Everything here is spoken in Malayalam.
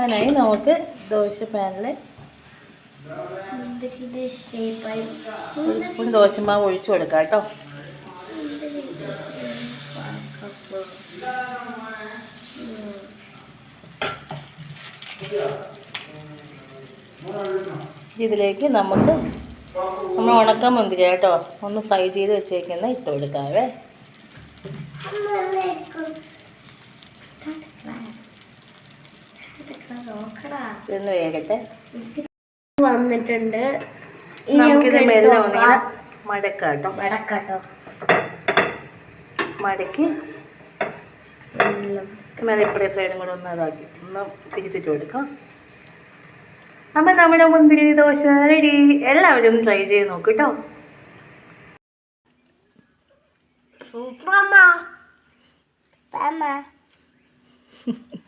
അതിനായി നമുക്ക് ദോശ പാനിൽ ഒരു സ്പൂൺ ദോശമാവ് ഒഴിച്ചു കൊടുക്കാം കേട്ടോ. ഇതിലേക്ക് നമുക്ക് നമ്മൾ ഉണക്ക മുന്തിരി കേട്ടോ. ഒന്ന് ഫ്രൈ ചെയ്ത് വെച്ചേക്കുന്ന ഇട്ട് കൊടുക്കാവേ. ഇതൊന്ന് വേകട്ടെ വന്നിട്ടുണ്ട്. നമുക്കിത് മെല്ലെ ഒന്നിങ്ങനെ മടക്കാം കേട്ടോ മടക്കി. മേലെ ഇപ്പഴേ സൈഡും കൂടെ ഒന്ന് ഇതാക്കി ഒന്ന് തിരിച്ചിട്ട് കൊടുക്കാം. അപ്പം നമ്മുടെ മുന്തിരി ദോശ റെഡി എല്ലാവരും ട്രൈ ചെയ്ത് നോക്കൂ കേട്ടോ സൂപ്പർ 安吗？